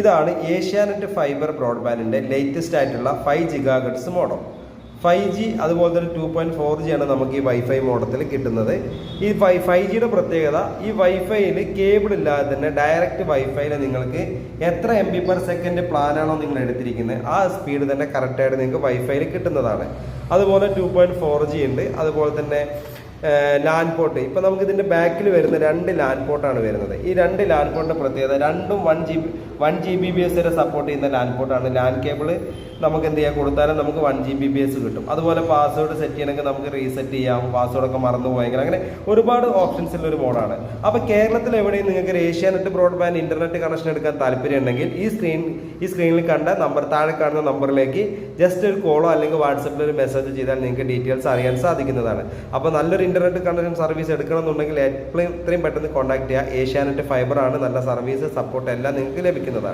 ഇതാണ് ഏഷ്യാനെറ്റ് ഫൈബർ ബ്രോഡ്ബാൻഡിന്റെ ലേറ്റസ്റ്റ് ആയിട്ടുള്ള ഫൈവ് ജിഗാ ഗഡ്സ് മോഡൽ ഫൈവ് ജി അതുപോലെ തന്നെ ടു പോയിന്റ് ഫോർ ജി ആണ് നമുക്ക് ഈ വൈഫൈ മോഡത്തിൽ കിട്ടുന്നത്. ഈ ഫൈ ഫൈവ് ജിയുടെ പ്രത്യേകത ഈ വൈഫൈയിൽ കേബിൾ ഇല്ലാതെ തന്നെ ഡയറക്റ്റ് വൈഫൈയിൽ നിങ്ങൾക്ക് എത്ര എം ബി പെർ സെക്കൻഡ് പ്ലാനാണോ നിങ്ങൾ എടുത്തിരിക്കുന്നത് ആ സ്പീഡ് തന്നെ കറക്റ്റായിട്ട് നിങ്ങൾക്ക് വൈഫൈയിൽ കിട്ടുന്നതാണ്. അതുപോലെ ടു പോയിന്റ് ഫോർ ജി ഉണ്ട് അതുപോലെ തന്നെ ലാൻ പോർട്ട് ഇപ്പം നമുക്ക് ഇതിന്റെ ബാക്കിൽ വരുന്ന രണ്ട് ലാൻഡ് പോർട്ടാണ് വരുന്നത്. ഈ രണ്ട് ലാൻഡ് പോർട്ടിന്റെ പ്രത്യേകത രണ്ടും one G B one G B B S വരെ സപ്പോർട്ട് ചെയ്യുന്ന ലാൻഡ് പോർട്ടാണ് ലാൻഡ് കേബിൾ നമുക്ക് എന്ത് ചെയ്യാം? കൊടുത്താലും നമുക്ക് one G B B S കിട്ടും. അതുപോലെ പാസ്വേഡ് സെറ്റ് ചെയ്യണമെങ്കിൽ നമുക്ക് റീസെറ്റ് ചെയ്യാം. പാസ്വേഡൊക്കെ മറന്നു പോയെങ്കിൽ അങ്ങനെ ഒരുപാട് ഓപ്ഷൻസ് ഉള്ള ഒരു മോഡാണ് അപ്പോൾ കേരളത്തിൽ എവിടെയും നിങ്ങൾക്ക് ഏഷ്യാനെറ്റ് ബ്രോഡ്ബാൻഡ് ഇന്റർനെറ്റ് കണക്ഷൻ എടുക്കാൻ താല്പര്യം ഉണ്ടെങ്കിൽ ഈ സ്ക്രീൻ ഈ സ്ക്രീനിൽ കണ്ട നമ്പർ താഴെ കാണുന്ന നമ്പറിലേക്ക് ജസ്റ്റ് ഒരു കോളോ അല്ലെങ്കിൽ വാട്സപ്പിൽ ഒരു മെസ്സേജ് ചെയ്താൽ നിങ്ങൾക്ക് ഡീറ്റെയിൽസ് അറിയാൻ സാധിക്കുന്നതാണ്. അപ്പോൾ നല്ലൊരു ഇന്റർനെറ്റ് കണക്ഷൻ സർവീസ് എടുക്കണമെന്നുണ്ടെങ്കിൽ എപ്പോഴും ഇത്രയും പെട്ടെന്ന് കോൺടാക്ട് ചെയ്യുക. ഏഷ്യാനെറ്റ് ഫൈബർ ആണ്. നല്ല സർവീസ് സപ്പോർട്ട് എല്ലാം നിങ്ങൾക്ക് ലഭിക്കുന്നതാണ്.